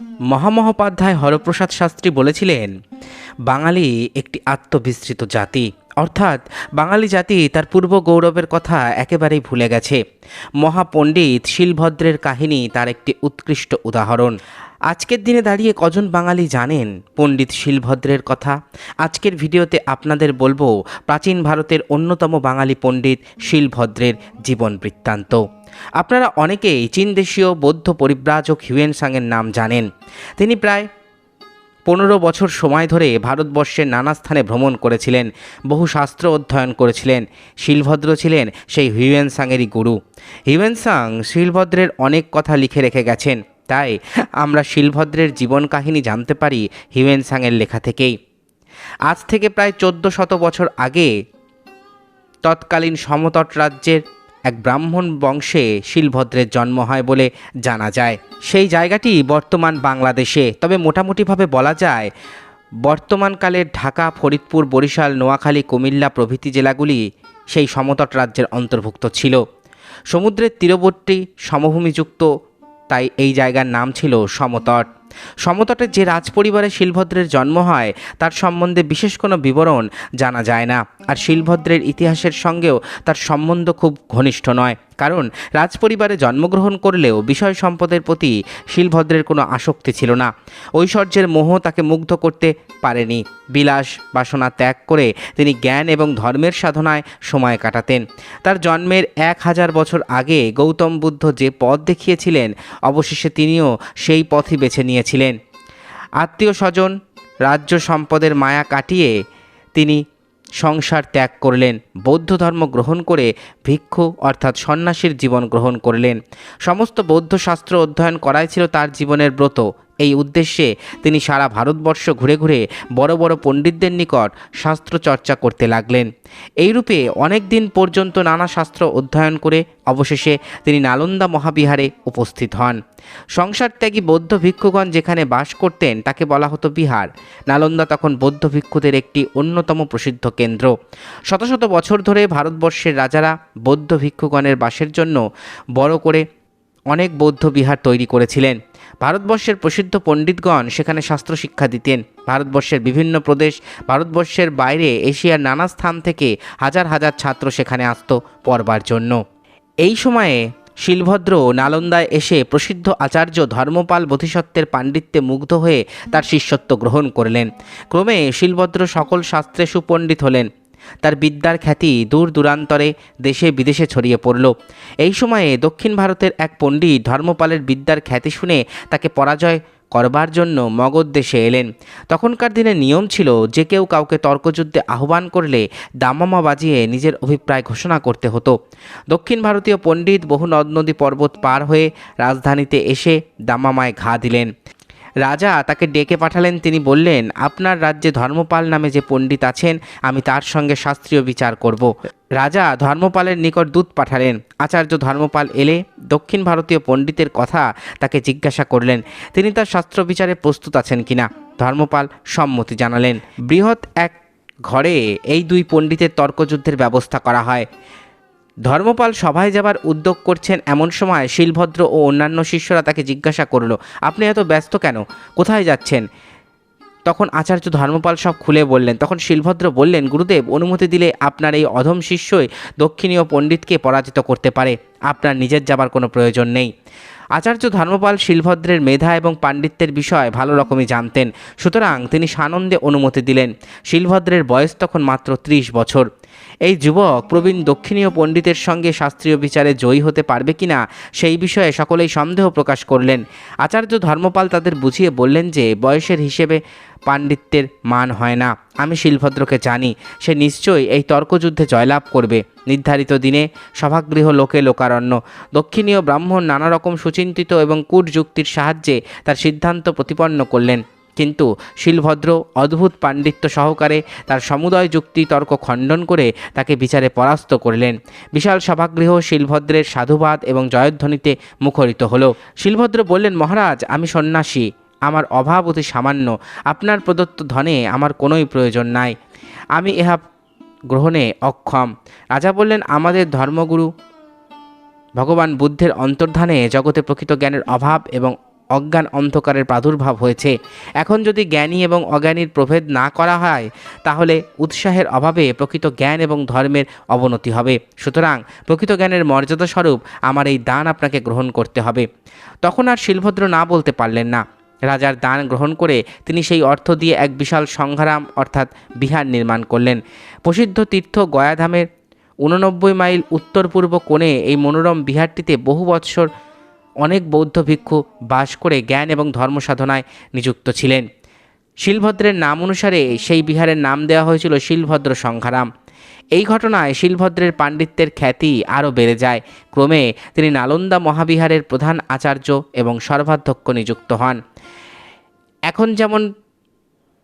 মহামহোপাধ্যায় হরপ্রসাদ শাস্ত্রী বলেছিলেন, বাঙালি একটি আত্মবিস্তৃত জাতি। অর্থাৎ বাঙালি জাতি তার পূর্ব গৌরবের কথা একেবারেই ভুলে গেছে। মহাপণ্ডিত শিলভদ্রের কাহিনী তার একটি উৎকৃষ্ট উদাহরণ। আজকের দিনে দাঁড়িয়ে কজন বাঙালি জানেন পণ্ডিত শিলভদ্রের কথা? আজকের ভিডিওতে আপনাদের বলব, প্রাচীন ভারতের অন্যতম বাঙালি পণ্ডিত শিলভদ্রের জীবন বৃত্তান্ত। আপনারা অনেকেই চীন দেশীয় বৌদ্ধ পরিব্রাজক হিউয়েন সাংয়ের নাম জানেন। তিনি প্রায় পনেরো বছর সময় ধরে ভারতবর্ষের নানা স্থানে ভ্রমণ করেছিলেন, বহু শাস্ত্র অধ্যয়ন করেছিলেন, শিলভদ্র ছিলেন সেই হিউয়েন সাংয়েরই গুরু। হিউয়েন সাং শিলভদ্রের অনেক কথা লিখে রেখে গেছেন, তাই আমরা শিলভদ্রের জীবন কাহিনী জানতে পারি হিউয়েন সাংয়ের লেখা থেকেই। আজ থেকে প্রায় চোদ্দ শত বছর আগে তৎকালীন সমতট রাজ্যের এক ব্রাহ্মণ বংশে শিলভদ্রের জন্ম হয় বলে জানা যায়। সেই জায়গাটি বর্তমান বাংলাদেশে। তবে মোটামুটিভাবে বলা যায়, বর্তমানকালের ঢাকা, ফরিদপুর, বরিশাল, নোয়াখালী, কুমিল্লা প্রভৃতি জেলাগুলি সেই সমতট রাজ্যের অন্তর্ভুক্ত ছিল। সমুদ্রের তীরবর্তী সমভূমিযুক্ত, তাই এই জায়গার নাম ছিল সমতট। সমতটের যে রাজপরিবারে শিলভদ্রের জন্ম হয়, তার সম্বন্ধে বিশেষ কোনো বিবরণ জানা যায় না। আর শিলভদ্রের ইতিহাসের সঙ্গেও তার সম্বন্ধ খুব ঘনিষ্ঠ নয়। কারণ রাজপরিবারে জন্মগ্রহণ করলেও বিষয় সম্পদের প্রতি শিলভদ্রের কোনো আসক্তি ছিল না। ঐশ্বর্যের মোহ তাকে মুগ্ধ করতে পারেনি। বিলাস বাসনা ত্যাগ করে তিনি জ্ঞান এবং ধর্মের সাধনায় সময় কাটাতেন। তার জন্মের এক হাজার বছর আগে গৌতম বুদ্ধ যে পথ দেখিয়েছিলেন, অবশেষে তিনিও সেই পথই বেছে নিয়েছিলেন। আত্মীয় স্বজন রাজ্য সম্পদের মায়া কাটিয়ে তিনি সংসার ত্যাগ করলেন, বৌদ্ধ ধর্ম গ্রহণ করে ভিক্ষু অর্থাৎ সন্ন্যাসীর জীবন গ্রহণ করলেন। সমস্ত বৌদ্ধ শাস্ত্র অধ্যয়ন করাই ছিল তার জীবনের ব্রত। এই উদ্দেশ্যে তিনি সারা ভারতবর্ষ ঘুরে ঘুরে বড় বড় পণ্ডিতদের নিকট শাস্ত্র চর্চা করতে লাগলেন। এইরূপে অনেক দিন পর্যন্ত নানা শাস্ত্র অধ্যয়ন করে অবশেষে তিনি নালন্দা মহাবিহারে উপস্থিত হন। সংসার ত্যাগী বৌদ্ধ ভিক্ষুগণ যেখানে বাস করতেন, তাকে বলা হতো বিহার। নালন্দা তখন বৌদ্ধ ভিক্ষুদের একটি অন্যতম প্রসিদ্ধ কেন্দ্র। শত শত বছর ধরে ভারতবর্ষের রাজারা বৌদ্ধ ভিক্ষুগণের বাসের জন্য বড় করে অনেক বৌদ্ধ বিহার তৈরি করেছিলেন। ভারতবর্ষের প্রসিদ্ধ পণ্ডিতগণ সেখানে শাস্ত্র শিক্ষা দিতেন। ভারতবর্ষের বিভিন্ন প্রদেশ, ভারতবর্ষের বাইরে এশিয়ার নানা স্থান থেকে হাজার হাজার ছাত্র সেখানে আসত পড়বার জন্য। এই সময়ে শিলভদ্র নালন্দায় এসে প্রসিদ্ধ আচার্য ধর্মপাল বোধিসত্ত্বের পাণ্ডিত্যে মুগ্ধ হয়ে তার শিষ্যত্ব গ্রহণ করলেন। ক্রমে শিলভদ্র সকল শাস্ত্রে সুপণ্ডিত হলেন। তার বিদ্যার খ্যাতি দূর দূরান্তরে দেশে বিদেশে ছড়িয়ে পড়ল। এই সময়ে দক্ষিণ ভারতের এক পণ্ডিত ধর্মপালের বিদ্যার খ্যাতি শুনে তাকে পরাজয় করবার জন্য মগধ দেশে এলেন। তখনকার দিনে নিয়ম ছিল যে কেউ কাউকে তর্কযুদ্ধে আহ্বান করলে দামামা বাজিয়ে নিজের অভিপ্রায় ঘোষণা করতে হতো। দক্ষিণ ভারতীয় পণ্ডিত বহু নদ নদী পর্বত পার হয়ে রাজধানীতে এসে দামামায় ঘা দিলেন। রাজা তাকে ডেকে পাঠালেন। তিনি বললেন, আপনার রাজ্যে ধর্মপাল নামে যে পণ্ডিত আছেন, আমি তার সঙ্গে শাস্ত্রীয় বিচার করব। রাজা ধর্মপালের নিকট দূত পাঠালেন। আচার্য ধর্মপাল এলে দক্ষিণ ভারতীয় পণ্ডিতের কথা তাকে জিজ্ঞাসা করলেন, তিনি তার শাস্ত্র বিচারে প্রস্তুত আছেন কিনা? ধর্মপাল সম্মতি জানালেন। বৃহৎ এক ঘরে এই দুই পণ্ডিতের তর্কযুদ্ধের ব্যবস্থা করা হয়। ধর্মপাল সভায় যাবার উদ্যোগ করছেন এমন সময় শিলভদ্র ও অন্যান্য শিষ্যরা তাকে জিজ্ঞাসা করল, আপনি এত ব্যস্ত কেন? কোথায় যাচ্ছেন? তখন আচার্য ধর্মপাল সব খুলে বললেন, তখন শিলভদ্র বললেন, গুরুদেব, অনুমতি দিলে আপনার এই অধম শিষ্যই দক্ষিণীয় পণ্ডিতকে পরাজিত করতে পারে। আপনার নিজের যাবার কোনো প্রয়োজন নেই। আচার্য ধর্মপাল শিলভদ্রের মেধা এবং পাণ্ডিত্যের বিষয় ভালো রকমই জানতেন। সুতরাং তিনি সানন্দে অনুমতি দিলেন। শিলভদ্রের বয়স তখন মাত্র ত্রিশ বছর। এই যুবক প্রবীণ দক্ষিণীয় পণ্ডিতের সঙ্গে শাস্ত্রীয় বিচারে জয়ী হতে পারবে কিনা সেই বিষয়ে সকলেই সন্দেহ প্রকাশ করলেন। আচার্য ধর্মপাল তাদের বুঝিয়ে বললেন যে, বয়সের হিসেবে পাণ্ডিত্যের মান হয় না। আমি শিলভদ্রকে জানি, সে নিশ্চয়ই এই তর্কযুদ্ধে জয়লাভ করবে। নির্ধারিত দিনে সভাগৃহ লোকে লোকারণ্য। দক্ষিণীয় ব্রাহ্মণ নানা রকম সুচিন্তিত এবং কূট যুক্তির সাহায্যে তার সিদ্ধান্ত প্রতিপন্ন করলেন। কিন্তু শিলভদ্র অদ্ভুত পাণ্ডিত্য সহকারে তার সমুদয় যুক্তি তর্ক খণ্ডন করে তাকে বিচারে পরাস্ত করলেন। বিশাল সভাগৃহ শিলভদ্রের সাধুবাদ এবং জয়ধ্বনিতে মুখরিত হলো। শিলভদ্র বললেন, মহারাজ, আমি সন্ন্যাসী। আমার অভাব অতি সামান্য। আপনার প্রদত্ত ধনে আমার কোনোই প্রয়োজন নাই। আমি ইহা গ্রহণে অক্ষম। রাজা বললেন, আমাদের ধর্মগুরু ভগবান বুদ্ধের অন্তর্ধানে জগতে প্রকৃত জ্ঞানের অভাব এবং অজ্ঞান অন্ধকারের প্রাদুর্ভাব হয়েছে। এখন যদি জ্ঞানী এবং অজ্ঞানীর প্রভেদ না করা হয়, তাহলে উৎসাহের অভাবে প্রকৃত জ্ঞান এবং ধর্মের অবনতি হবে। সুতরাং প্রকৃত জ্ঞানের মর্যাদা স্বরূপ আমার এই দান আপনাকে গ্রহণ করতে হবে। তখন আর শিলভদ্র না বলতে পারলেন না। রাজার দান গ্রহণ করে তিনি সেই অর্থ দিয়ে এক বিশাল সংগ্রাম অর্থাৎ বিহার নির্মাণ করলেন। প্রসিদ্ধ তীর্থ গয়াধামের উননব্বই মাইল উত্তর পূর্ব কোণে এই মনোরম বিহারটিতে বহু বৎসর অনেক বৌদ্ধ ভিক্ষু বাস করে জ্ঞান এবং ধর্ম সাধনায় নিযুক্ত ছিলেন। শিলভদ্রের নাম অনুসারে সেই বিহারের নাম দেওয়া হয়েছিল শিলভদ্র সংঘারাম। এই ঘটনায় শিলভদ্রের পাণ্ডিত্যের খ্যাতি আরও বেড়ে যায়। ক্রমে তিনি নালন্দা মহাবিহারের প্রধান আচার্য এবং সর্বাধ্যক্ষ নিযুক্ত হন। এখন যেমন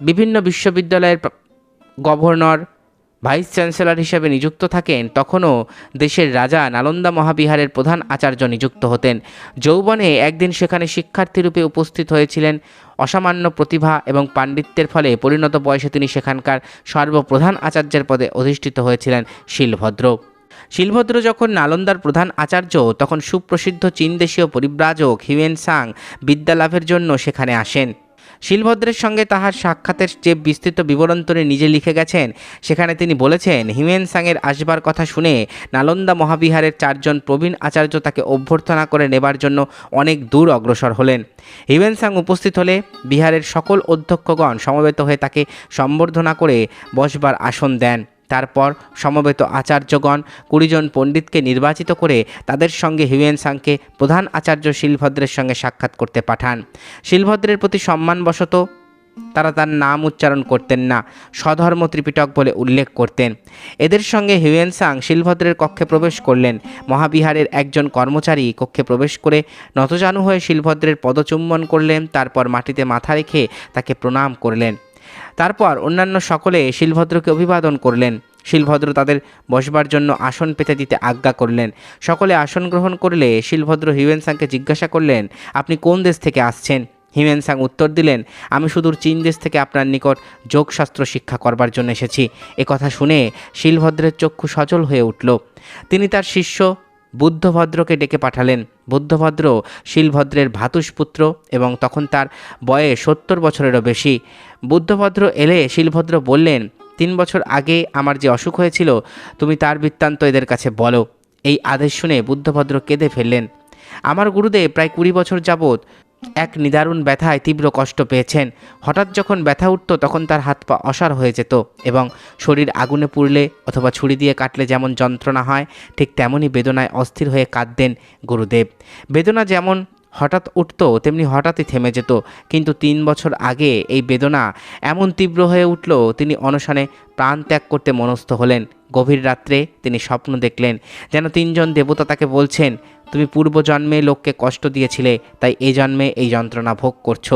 বিভিন্ন বিশ্ববিদ্যালয়ের গভর্নর ভাইস চ্যান্সেলর হিসেবে নিযুক্ত থাকেন, তখনও দেশের রাজা নালন্দা মহাবিহারের প্রধান আচার্য নিযুক্ত হতেন। যৌবনে একদিন সেখানে শিক্ষার্থীরূপে উপস্থিত হয়েছিলেন। অসামান্য প্রতিভা এবং পাণ্ডিত্যের ফলে পরিণত বয়সে তিনি সেখানকার সর্বপ্রধান আচার্যের পদে অধিষ্ঠিত হয়েছিলেন শিলভদ্র। শিলভদ্র যখন নালন্দার প্রধান আচার্য, তখন সুপ্রসিদ্ধ চীনদেশীয় পরিব্রাজক হিউয়েন সাং বিদ্যালাভের জন্য সেখানে আসেন। শিলভদ্রের সঙ্গে তাহার সাক্ষাতের যে বিস্তৃত বিবরণ তিনি নিজে লিখে গেছেন, সেখানে তিনি বলেছেন, হিমেন সাংয়ের আসবার কথা শুনে নালন্দা মহাবিহারের চারজন প্রবীণ আচার্য তাকে অভ্যর্থনা করে নেবার জন্য অনেক দূর অগ্রসর হলেন। হিমেন সাং উপস্থিত হলে বিহারের সকল অধ্যক্ষগণ সমবেত হয়ে তাকে সম্বর্ধনা করে বসবার আসন দেন। তারপর সমবেত আচার্যগণ কুড়িজন পণ্ডিতকে নির্বাচিত করে তাদের সঙ্গে হিউয়েন সাংকে প্রধান আচার্য শিলভদ্রের সঙ্গে সাক্ষাৎ করতে পাঠান। শিলভদ্রের প্রতি সম্মানবশত তারা তার নাম উচ্চারণ করতেন না, স্বধর্ম ত্রিপিটক বলে উল্লেখ করতেন। এদের সঙ্গে হিউয়েন সাং শিলভদ্রের কক্ষে প্রবেশ করলেন। মহাবিহারের একজন কর্মচারী কক্ষে প্রবেশ করে নতজানু হয়ে শিলভদ্রের পদচুম্বন করলেন, তারপর মাটিতে মাথা রেখে তাকে প্রণাম করলেন। তারপর অন্যান্য সকলে শিলভদ্রকে অভিবাদন করলেন। শিলভদ্র তাদের বসবার জন্য আসন পেতে দিতে আজ্ঞা করলেন। সকলে আসন গ্রহণ করলে শিলভদ্র হিউয়েন সাংকে জিজ্ঞাসা করলেন, আপনি কোন দেশ থেকে আসছেন? হিউয়েন সাং উত্তর দিলেন, আমি সুদূর চীন দেশ থেকে আপনার নিকট যোগশাস্ত্র শিক্ষা করবার জন্য এসেছি। কথা শুনে শিলভদ্রের চক্ষু সচল হয়ে উঠল। তিনি তার শিষ্য বুদ্ধভদ্রকে ডেকে পাঠালেন। বুদ্ধভদ্র শিলভদ্রের ভাতুষপুত্র এবং তখন তার বয়স সত্তর বছরেরও বেশি। বুদ্ধভদ্র এলে শিলভদ্র বললেন, তিন বছর আগে আমার যে অসুখ হয়েছিল, তুমি তার বৃত্তান্ত এদের কাছে বলো। এই আদেশ শুনে বুদ্ধভদ্র কেঁদে ফেললেন। আমার গুরুদেব প্রায় কুড়ি বছর যাবৎ এক নিদারুণ ব্যথায় তীব্র কষ্ট পেয়েছেন। হঠাৎ যখন ব্যথা উঠত, তখন তার হাত পা অসার হয়ে যেত এবং শরীর আগুনে পুড়লে অথবা ছুরি দিয়ে কাটলে যেমন যন্ত্রণা হয়, ঠিক তেমনই বেদনায় অস্থির হয়ে কাঁদতেন গুরুদেব। বেদনা যেমন হঠাৎ উঠত, তেমনি হঠাৎই থেমে যেত। কিন্তু তিন বছর আগে এই বেদনা এমন তীব্র হয়ে উঠল, তিনি অনশনে প্রাণ ত্যাগ করতে মনস্থ হলেন। গভীর রাত্রে তিনি স্বপ্ন দেখলেন, যেন তিনজন দেবতা তাকে বলছেন তুমি পূর্বজন্মে লোককে কষ্ট দিয়েছিলে, তাই এ জন্মে এই যন্ত্রণা ভোগ করছ।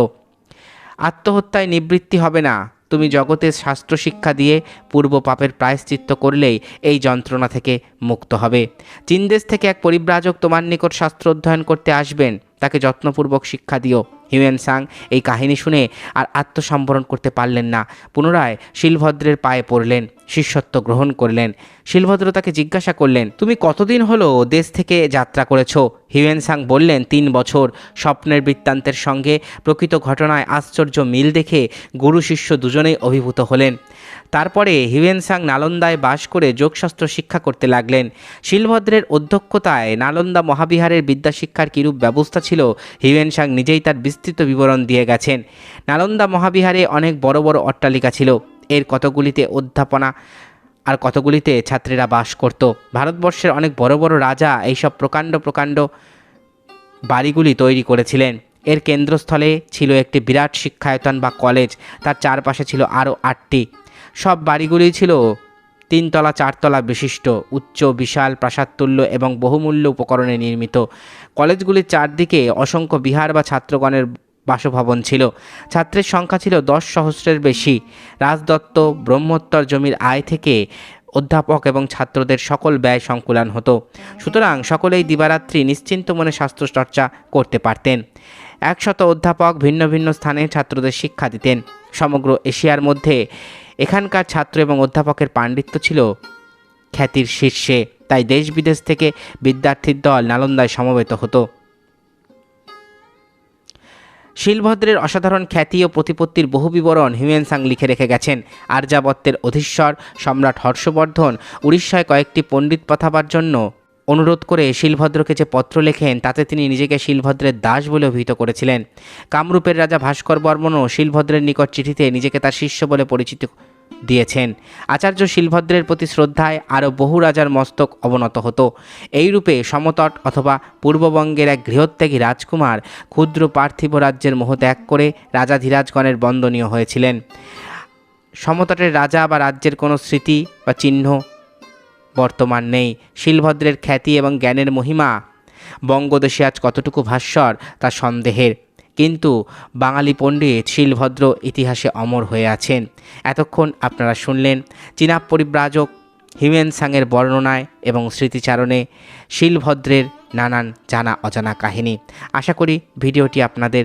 আত্মহত্যায় নিবৃত্তি হবে না। তুমি জগতের শাস্ত্র শিক্ষা দিয়ে পূর্ব পাপের প্রায়শ্চিত্ত করলেই এই যন্ত্রণা থেকে মুক্ত হবে। চীনদেশ থেকে এক পরিব্রাজক তোমার নিকট শাস্ত্র অধ্যয়ন করতে আসবেন, তাকে যত্নপূর্বক শিক্ষা দিও। হিউয়েন সাং এই কাহিনী শুনে আর আত্মসম্বরণ করতে পারলেন না। পুনরায় শিলভদ্রের পায়ে পড়লেন, শিষ্যত্ব গ্রহণ করলেন। শিলভদ্র তাকে জিজ্ঞাসা করলেন, তুমি কতদিন হলো দেশ থেকে যাত্রা করেছ? হিউয়েন সাং বললেন, তিন বছর। স্বপ্নের বৃত্তান্তের সঙ্গে প্রকৃত ঘটনায় আশ্চর্য মিল দেখে গুরু শিষ্য দুজনেই অভিভূত হলেন। তারপরে হিউয়েন সাং নালন্দায় বাস করে যোগশাস্ত্র শিক্ষা করতে লাগলেন। শিলভদ্রের অধ্যক্ষতায় নালন্দা মহাবিহারের বিদ্যাশিক্ষার কিরূপ ব্যবস্থা ছিল হিউয়েন সাং নিজেই তার বিস্তৃত বিবরণ দিয়ে গেছেন। নালন্দা মহাবিহারে অনেক বড় বড় অট্টালিকা ছিল, এর কতগুলিতে অধ্যাপনা আর কতগুলিতে ছাত্রীরা বাস করত। ভারতবর্ষের অনেক বড় বড় রাজা এইসব প্রকাণ্ড প্রকাণ্ড বাড়িগুলি তৈরি করেছিলেন। এর কেন্দ্রস্থলে ছিল একটি বিরাট শিক্ষায়তন বা কলেজ, তার চারপাশে ছিল আরও আটটি সব বাড়িগুলি ছিল তিনতলা, চারতলা বিশিষ্ট, উচ্চ, বিশাল, প্রাসাদতুল্য এবং বহুমূল্য উপকরণে নির্মিত। কলেজগুলির চারদিকে অসংখ্য বিহার বা ছাত্রগণের বাসভবন ছিল। ছাত্রের সংখ্যা ছিল দশ সহস্রের বেশি। রাজদত্ত, ব্রহ্মোত্তর জমির আয় থেকে অধ্যাপক এবং ছাত্রদের সকল ব্যয় সংকুলান হতো। সুতরাং সকলেই দিবারাত্রি নিশ্চিন্ত মনে শাস্ত্র চর্চা করতে পারতেন। একশত অধ্যাপক ভিন্ন ভিন্ন স্থানে ছাত্রদের শিক্ষা দিতেন। সমগ্র এশিয়ার মধ্যে এখানকার ছাত্র এবং অধ্যাপকের পাণ্ডিত্য ছিল খ্যাতির শীর্ষে, তাই দেশ বিদেশ থেকে বিদ্যার্থীর দল নালন্দায় সমবেত হতো। শিলভদ্রের অসাধারণ খ্যাতি ও প্রতিপত্তির বহু বিবরণ হিউয়েন সাং লিখে রেখে গেছেন। আর্যাবত্যের অধীশ্বর সম্রাট হর্ষবর্ধন উড়িষ্যায় কয়েকটি পণ্ডিত পাঠাবার জন্য অনুরোধ করে শিলভদ্রকে যে পত্র লেখেন, তাতে তিনি নিজেকে শিলভদ্রের দাস বলে অভিহিত করেছিলেন। কামরূপের রাজা ভাস্কর বর্মনও শিলভদ্রের নিকট চিঠিতে নিজেকে তার শিষ্য বলে পরিচিত দিয়েছেন। আচার্য শিলভদ্রের প্রতি শ্রদ্ধায় আরও বহু রাজার মস্তক অবনত হতো। এইরূপে সমতট অথবা পূর্ববঙ্গের এক গৃহত্যাগী রাজকুমার ক্ষুদ্র পার্থিব রাজ্যের মোহ ত্যাগ করে রাজাধিরাজগণের বন্দনীয় হয়েছিলেন। সমতটের রাজা বা রাজ্যের কোনো স্মৃতি বা চিহ্ন বর্তমান নেই। শিলভদ্রের খ্যাতি এবং জ্ঞানের মহিমা। বঙ্গদেশে আজ কতটুকু ভাস্বর তা সন্দেহের। কিন্তু বাঙালি পণ্ডিত শিলভদ্র ইতিহাসে অমর হয়ে আছেন। এতক্ষণ আপনারা শুনলেন চীনা পরিব্রাজক, হিউয়েন সাংয়ের বর্ণনায় এবং স্মৃতিচারণে শিলভদ্রের নানান জানা অজানা কাহিনী। আশা করি ভিডিওটি আপনাদের